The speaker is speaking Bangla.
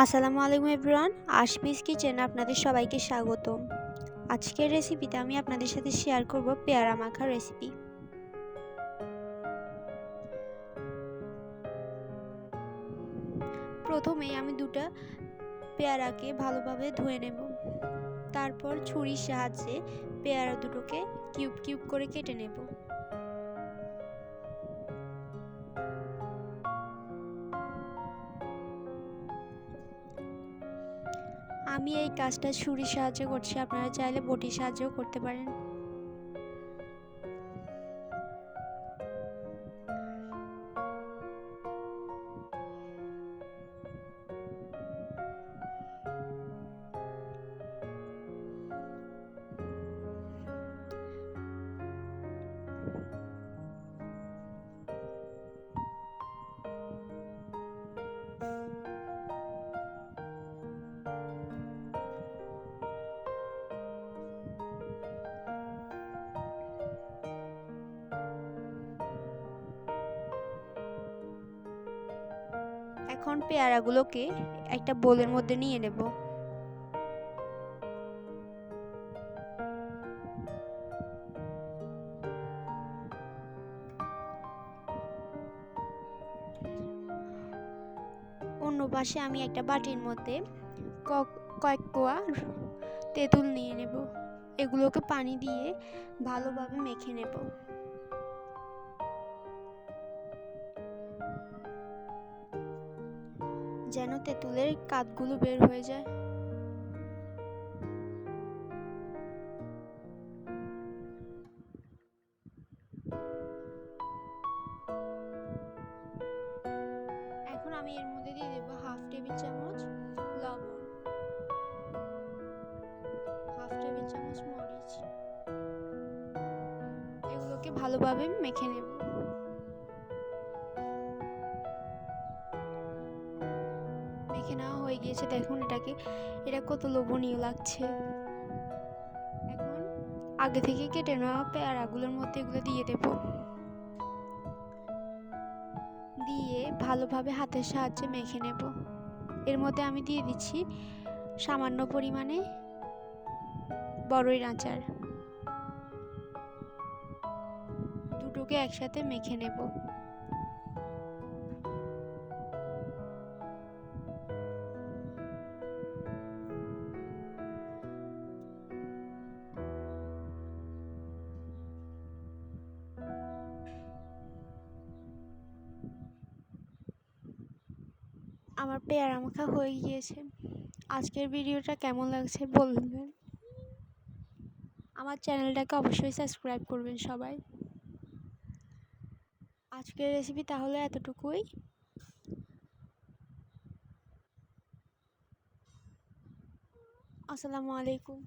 আসসালামু আলাইকুম এভরিওয়ান আশমিস কিচেন আপনাদের সবাইকে স্বাগত আজকের রেসিপিতে আমি আপনাদের সাথে শেয়ার করব পেয়ারা মাখা রেসিপি প্রথমে আমি দুটা পেয়ারাকে ভালোভাবে ধুয়ে নেব। তারপর ছুরির সাহায্যে পেয়ারা দুটোকে কিউব কিউব করে কেটে নেব। আমি এই কাজটা ছুরির সাহায্যে করছি আপনারা চাইলে বটির সাহায্যেও করতে পারেন। এখন পেয়ারাগুলোকে একটা বোলের মধ্যে নিয়ে নেব। অন্য পাশে আমি একটা বাটির মধ্যে কয়েক কোয়া তেঁতুল নিয়ে নেব। এগুলোকে পানি দিয়ে ভালোভাবে মেখে নেব। যেন তেঁতুলের কাঠগুলো বের হয়ে যায়। এখন আমি এর মধ্যে দিয়ে দেবো হাফ টেবিল চামচ লবণ, হাফ টেবিল চামচ মরিচ। এগুলোকে ভালোভাবে মেখে নেব। মেখে নেওয়া হয়ে গিয়েছে। দেখুন এটাকে, এটা কত লোভনীয় লাগছে। এখন আগে থেকে কেটে নেওয়া পেয়ারাগুলোর মধ্যে এগুলো দিয়ে দেব। দিয়ে ভালোভাবে হাতের সাহায্যে মেখে নেব। এর মধ্যে আমি দিয়ে দিচ্ছি সামান্য পরিমাণে বড়ই আচার। দুটোকে একসাথে মেখে নেব। আমার পেয়ারা মাখা হয়ে গিয়েছে। আজকের ভিডিওটা কেমন লাগছে বলবেন। আমার চ্যানেলটাকে অবশ্যই সাবস্ক্রাইব করবেন সবাই। আজকের রেসিপি তাহলে এতটুকুই। আসসালামু আলাইকুম।